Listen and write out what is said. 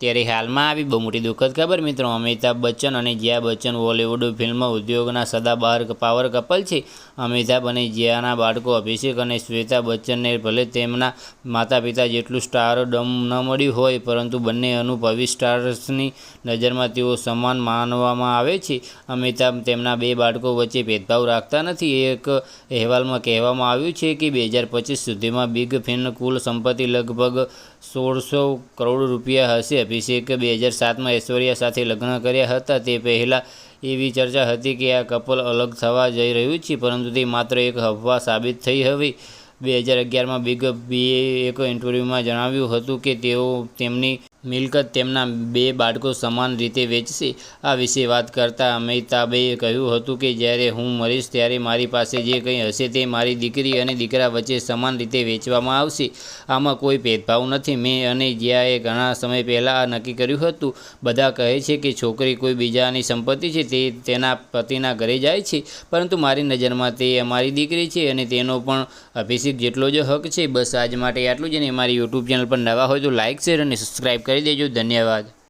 ત્યારે હાલમાં આવી બહુ મોટી દુઃખદ ખબર મિત્રો. અમિતાભ બચ્ચન અને જયા બચ્ચન બોલિવૂડ ફિલ્મ ઉદ્યોગના સદાબહાર પાવર કપલ છે. અમિતાભ અને જયાના બાળકો અભિષેક અને શ્વેતા બચ્ચનને ભલે તેમના માતા પિતા જેટલું સ્ટારડમ ન મળ્યું હોય, પરંતુ બંને અનુભવી સ્ટાર્સની નજરમાં તેઓ સમાન માનવામાં આવે છે. અમિતાભ તેમના બે બાળકો વચ્ચે ભેદભાવ રાખતા નથી. એક અહેવાલમાં કહેવામાં આવ્યું છે કે બે હજાર પચીસ સુધીમાં બિગ ફિન કુલ સંપત્તિ લગભગ સોળસો કરોડ રૂપિયા હશે. અભિષેક બે હજાર સાતમાં ઐશ્વર્યા સાથે લગ્ન કર્યા હતા. તે પહેલાં એવી ચર્ચા હતી કે આ કપલ અલગ થવા જઈ રહ્યું છે, પરંતુ તે માત્ર એક અફવા સાબિત થઈ હતી. બે હજાર અગિયારમાં બિગ બીએ એક ઇન્ટરવ્યૂમાં જણાવ્યું હતું કે તેઓ તેમની મિલકત તેમના બે બાળકો સમાન રીતે વેચશે. આ વિશે વાત કરતા અમિતાભે કહ્યું હતું કે, જ્યારે હું મરીશ, ત્યારે મારી પાસે જે કંઈ હશે તે મારી દીકરી અને દીકરા વચ્ચે સમાન રીતે વેચવામાં આવશે. આમાં કોઈ ભેદભાવ નથી. મેં અને જ્યાએ ઘણા સમય પહેલાં આ નક્કી કર્યું હતું. બધા કહે છે કે, છોકરી કોઈ બીજાની સંપત્તિ છે, તે તેના પતિના ઘરે જાય છે. પરંતુ મારી નજરમાં તે અમારી દીકરી છે અને તેનો પણ અભિષેક જેટલો જ હક છે. બસ આજ માટે આટલું જ અને મારી યુટ્યુબ ચેનલ પર નવા હોય તો લાઇક શેર અને સબસ્ક્રાઈબ કરી દેજો ધન્યવાદ.